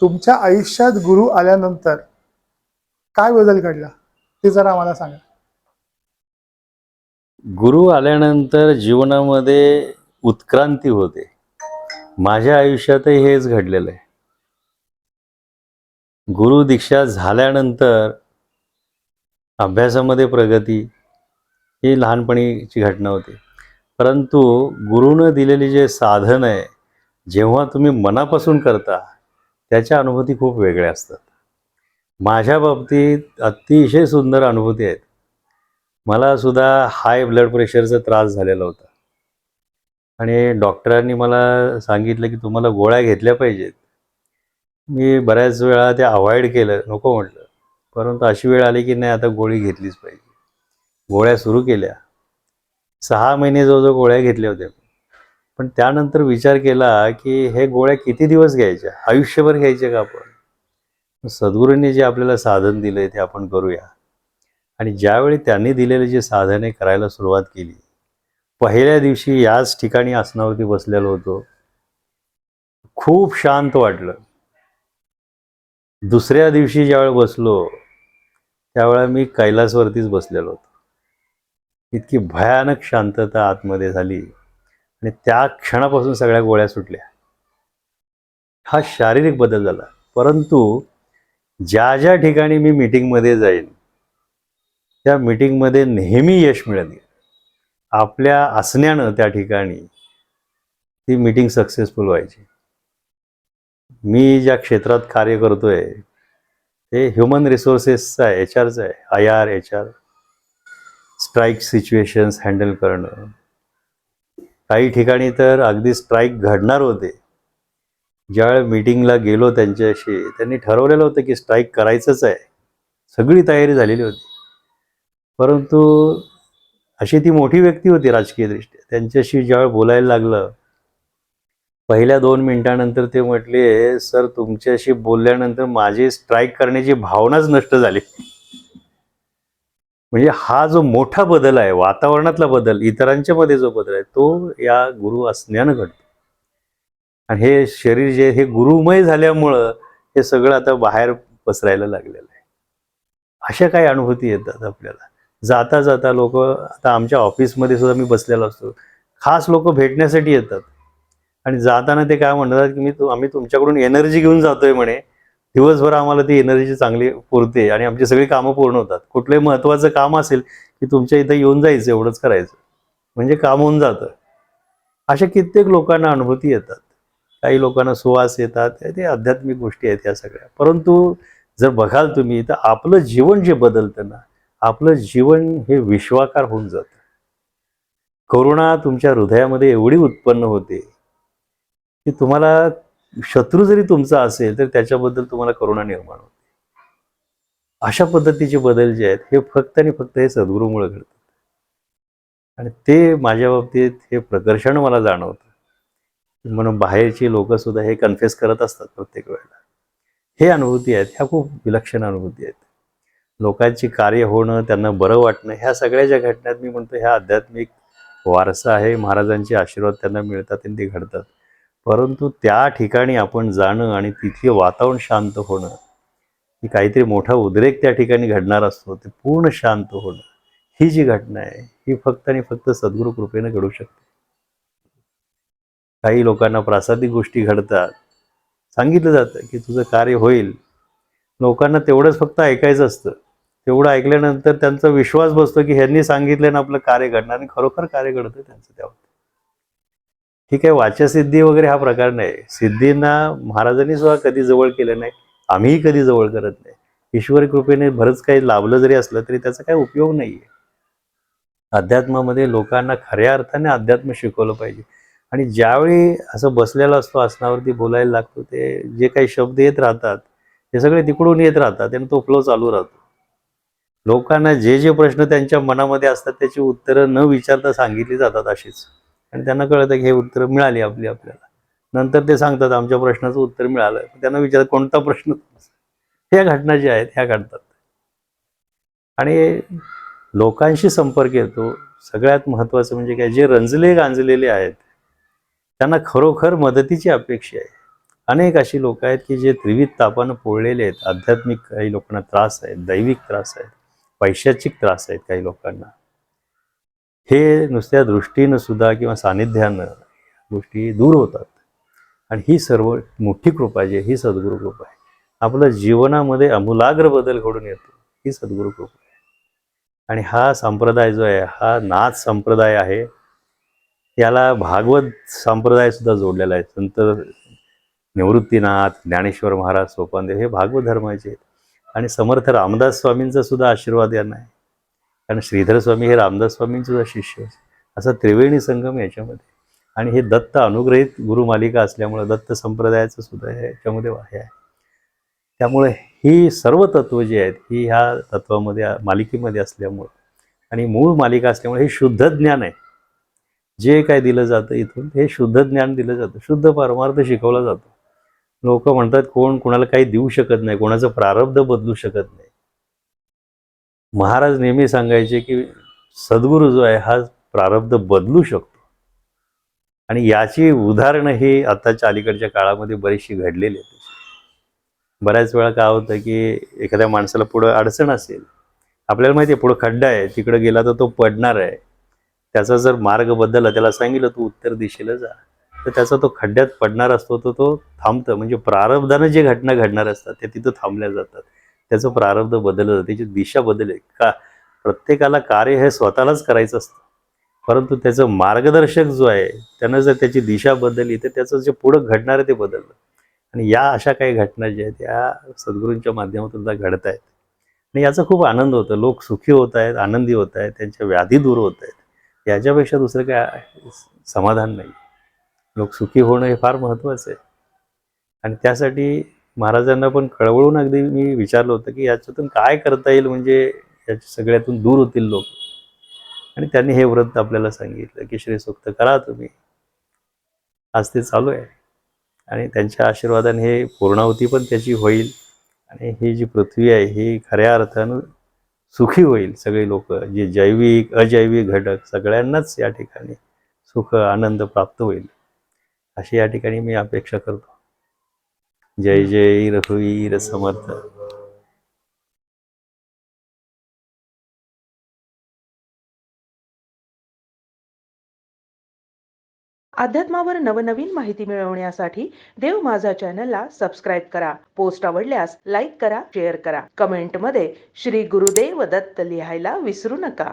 तुमच्या आयुष्यात गुरु आल्यानंतर काय बदल घडला? ते जरा आम्हाला सांगा. गुरु आल्यानंतर जीवनामध्ये उत्क्रांती होते. माझ्या आयुष्यातही हेच घडलेलं आहे. गुरु दीक्षा झाल्यानंतर अभ्यासामध्ये प्रगती ही लहानपणीची घटना होती. परंतु गुरुनं दिलेली जे साधन आहे जेव्हा तुम्ही मनापासून करता त्याच्या अनुभूती खूप वेगळ्या असतात. माझ्या बाबतीत अतिशय सुंदर अनुभूती आहेत. मला सुद्धा हाय ब्लड प्रेशरचा त्रास झालेला होता. आणि डॉक्टरांनी मला सांगितलं की तुम्हाला गोळ्या घेतल्या पाहिजेत. मी बऱ्याच वेळा ते अवॉइड केलं नको म्हटलं. परंतु अशी वेळ आली की नाही आता गोळी घेतलीच पाहिजे. गोळ्या सुरू केल्या. सहा महिने जवळजवळ गोळ्या घेतल्या होत्या. पण त्यानंतर विचार केला की हे गोळ्या किती दिवस घ्यायच्या? आयुष्यभर घ्यायच्या का आपण? सद्गुरूंनी जे आपल्याला साधन दिलं ते आपण करूया. आणि ज्यावेळी त्यांनी दिलेले जे साधने करायला सुरुवात केली पहिल्या दिवशी याच ठिकाणी आसनावरती बसलेलो होतो. खूप शांत वाटलं. दुसऱ्या दिवशी ज्यावेळी बसलो त्यावेळा मी कैलासवरतीच बसलेलो होतो. इतकी भयानक शांतता आतमध्ये झाली. आणि त्या क्षणापासून सगळ्या गोळ्या सुटल्या. हा शारीरिक बदल झाला. परंतु ज्या ज्या ठिकाणी मी मिटिंगमध्ये जाईन त्या मिटिंगमध्ये नेहमी यश मिळत आपल्या असण्यानं त्या ठिकाणी ती मीटिंग सक्सेसफुल व्हायची. मी ज्या क्षेत्रात कार्य करतोय ते ह्युमन रिसोर्सेसचं आहे एच आरचं आहे I R H R. Strike situations handle करणं काही ठिकाणी तर अगदी स्ट्राईक घडणार होते. ज्यावेळेला मीटिंगला गेलो त्यांच्याशी त्यांनी ठरवलेलं होतं की स्ट्राईक करायचंच आहे. सगळी तयारी झालेली होती. परंतु अशी ती मोठी व्यक्ती होती राजकीयदृष्ट्या त्यांच्याशी ज्यावेळी बोलायला लागलं पहिल्या दोन मिनिटानंतर ते म्हटले सर तुमच्याशी बोलल्यानंतर माझी स्ट्राईक करण्याची भावनाच नष्ट झाली. म्हणजे हा जो मोठा बदल आहे वातावरणातला बदल इतरांच्या मध्ये जो बदल आहे तो या गुरु असण्यानं घडतो. आणि हे शरीर जे हे गुरुमय झाल्यामुळं हे सगळं आता बाहेर पसरायला लागलेलं आहे. अशा काही अनुभूती येतात आपल्याला. जाता जाता लोक आता आमच्या ऑफिसमध्ये सुद्धा मी बसलेला असतो. खास लोक भेटण्यासाठी येतात. आणि जाताना ते काय म्हणतात की मी तु आम्ही तुमच्याकडून एनर्जी घेऊन जातोय म्हणे. दिवसभर आम्हाला ती एनर्जी चांगली पुरते आणि आमची सगळी कामं पूर्ण होतात. कुठलंही महत्त्वाचं काम असेल की तुमच्या इथं येऊन जायचं एवढंच करायचं. म्हणजे काम होऊन जातं. अशा कित्येक लोकांना अनुभूती येतात. काही लोकांना सुवास येतात. ते आध्यात्मिक गोष्टी आहेत या सगळ्या. परंतु जर बघाल तुम्ही तर आपलं जीवन जे बदलतं ना आपलं जीवन हे विश्वाकार होऊन जातं. करुणा तुमच्या हृदयामध्ये एवढी उत्पन्न होते की तुम्हाला शत्रू जरी तुमचा असेल तर त्याच्याबद्दल तुम्हाला करुणा निर्माण होते. अशा पद्धतीचे बदल जे आहेत हे फक्त आणि फक्त हे सद्गुरूमुळे घडतात. आणि ते माझ्या बाबतीत हे प्रकर्षण मला जाणवतं. म्हणून बाहेरची लोक सुद्धा हे कन्फेस करत असतात प्रत्येक वेळेला. हे अनुभूती आहेत ह्या खूप विलक्षण अनुभूती आहेत. लोकांची कार्य होणं त्यांना बरं वाटणं ह्या सगळ्या ज्या घटनात मी म्हणतो ह्या आध्यात्मिक वारसा आहे महाराजांचे आशीर्वाद त्यांना मिळतात आणि ते घडतात. परंतु त्या ठिकाणी आपण जाणं आणि तिथले वातावरण शांत होणं की काहीतरी मोठा उद्रेक त्या ठिकाणी घडणार असतो ते पूर्ण शांत होणं ही जी घटना आहे ही फक्त आणि फक्त सद्गुरू कृपेनं घडू शकते. काही लोकांना प्रासादिक गोष्टी घडतात. सांगितलं जातं की तुझं कार्य होईल. लोकांना तेवढंच फक्त ऐकायचं असतं. तेवढं ऐकल्यानंतर त्यांचा विश्वास बसतो की ह्यांनी सांगितलं ना आपलं कार्य घडणार आणि खरोखर कार्य घडतं त्यांचं त्यावर. ठीक आहे वाचसिद्धी वगैरे हा प्रकार नाही. सिद्धींना महाराजांनी सुद्धा कधी जवळ केलं नाही आम्हीही कधी जवळ करत नाही. ईश्वरी कृपेने बरंच काही लाभलं जरी असलं तरी त्याचा काही उपयोग नाही आहे अध्यात्मामध्ये लोकांना खऱ्या अर्थाने अध्यात्म शिकवलं पाहिजे. आणि ज्यावेळी असं बसलेला असतो आसनावरती बोलायला लागतो ते जे काही शब्द येत राहतात ते सगळे तिकडून येत राहतात आणि तो फ्लो चालू राहतो. लोकांना जे जे प्रश्न त्यांच्या मनामध्ये असतात त्याची उत्तरं न विचारता सांगितली जातात अशीच. आणि त्यांना कळतं की हे उत्तर मिळाली आपली आपल्याला. नंतर ते सांगतात आमच्या प्रश्नाचं उत्तर मिळालं. त्यांना विचारत कोणता प्रश्न? ह्या घटना ज्या आहेत ह्या घडतात. आणि लोकांशी संपर्क येतो. सगळ्यात महत्त्वाचं म्हणजे काय जे रंजले गांजलेले आहेत त्यांना खरोखर मदतीची अपेक्षा आहे. अनेक अशी लोक आहेत की जे त्रिविध तापानं पोळलेले आहेत. आध्यात्मिक काही लोकांना त्रास आहेत दैविक त्रास आहेत पैशाचिक त्रास आहेत काही लोकांना. हे नुसत्या दृष्टीनं सुद्धा किंवा सानिध्यानं गोष्टी दूर होतात. आणि ही सर्व मोठी कृपा जी आहे ही सद्गुरू कृपा आहे. आपल्या जीवनामध्ये आमूलाग्र बदल घडून येतो ही सद्गुरू कृपा आहे. आणि हा संप्रदाय जो आहे हा नाथ संप्रदाय आहे याला भागवत संप्रदाय सुद्धा जोडलेला आहे. संत निवृत्तीनाथ ज्ञानेश्वर महाराज सोपानदेव हे भागवत धर्माचे आहेत. आणि समर्थ रामदास स्वामींचा सुद्धा आशीर्वाद यांना आहे. कारण श्रीधर स्वामी हे रामदास स्वामींचे सुद्धा शिष्य आहेत. असा त्रिवेणी संगम याच्यामध्ये. आणि हे दत्त अनुग्रहित गुरुमालिका असल्यामुळं दत्त संप्रदायाचं सुद्धा याच्यामध्ये हे आहे. त्यामुळे ही सर्व तत्व जी आहेत ही ह्या तत्वामध्ये मालिकेमध्ये असल्यामुळं आणि मूळ मालिका असल्यामुळे हे शुद्ध ज्ञान आहे. जे काय दिलं जातं इथून हे शुद्ध ज्ञान दिलं जातं. शुद्ध परमार्थ शिकवला जातो. लोक म्हणतात कोण कोणाला काही देऊ शकत नाही कोणाचं प्रारब्ध बदलू शकत नाही. महाराज नेहमी सांगायचे की सद्गुरू जो आहे हा प्रारब्ध बदलू शकतो. आणि याची उदाहरणं ही आताच्या अलीकडच्या काळामध्ये बरीचशी घडलेली आहेत. बऱ्याच वेळा काय होतं की एखाद्या माणसाला पुढं अडचण असेल आपल्याला माहिती आहे पुढं खड्डा आहे तिकडं गेला तर तो पडणार आहे. त्याचा जर मार्ग बदलला त्याला सांगितलं तू उत्तर दिशेला जा. तर त्याचा तो खड्ड्यात पडणार असतो तर तो थांबतं. म्हणजे प्रारब्धानं जे घटना घडणार असतात ते तिथं थांबल्या जातात. त्याचं प्रारब्ध बदललं जातं. त्याची दिशा बदलते का? प्रत्येकाला कार्य हे स्वतःलाच करायचं असतं. परंतु त्याचं मार्गदर्शक जो आहे त्यानं जर त्याची दिशा बदलली तर त्याचं जे पुढं घडणार आहे ते बदललं. आणि या अशा काही घटना ज्या आहेत या सद्गुरूंच्या माध्यमातून त्या घडत आहेत. आणि याचा खूप आनंद होतो. लोक सुखी होत आहेत आनंदी होत आहेत त्यांच्या व्याधी दूर होत आहेत. याच्यापेक्षा दुसरं काय समाधान नाही. लोक सुखी होणं हे फार महत्त्वाचं आहे. आणि त्यासाठी महाराजांना पण कळवळून अगदी मी विचारलं होतं की याच्यातून काय करता येईल? म्हणजे याच्या सगळ्यातून दूर होतील लोक. आणि त्यांनी हे व्रत आपल्याला सांगितलं की श्री सुक्त करा तुम्ही. आज ते चालू आहे. आणि त्यांच्या आशीर्वादाने हे पूर्णावती पण त्याची होईल. आणि ही जी पृथ्वी आहे ही खऱ्या अर्थानं सुखी होईल. सगळे लोक जे जैविक अजैविक घटक सगळ्यांनाच या ठिकाणी सुख आनंद प्राप्त होईल. अशी या ठिकाणी मी अपेक्षा करतो. जय जय रघुवीर समर्थ. अध्यात्मावर नवनवीन माहिती मिळवण्यासाठी देव माझा चॅनलला सबस्क्राईब करा. पोस्ट आवडल्यास लाईक करा शेअर करा. कमेंटमध्ये श्री गुरुदेव दत्त लिहायला विसरू नका.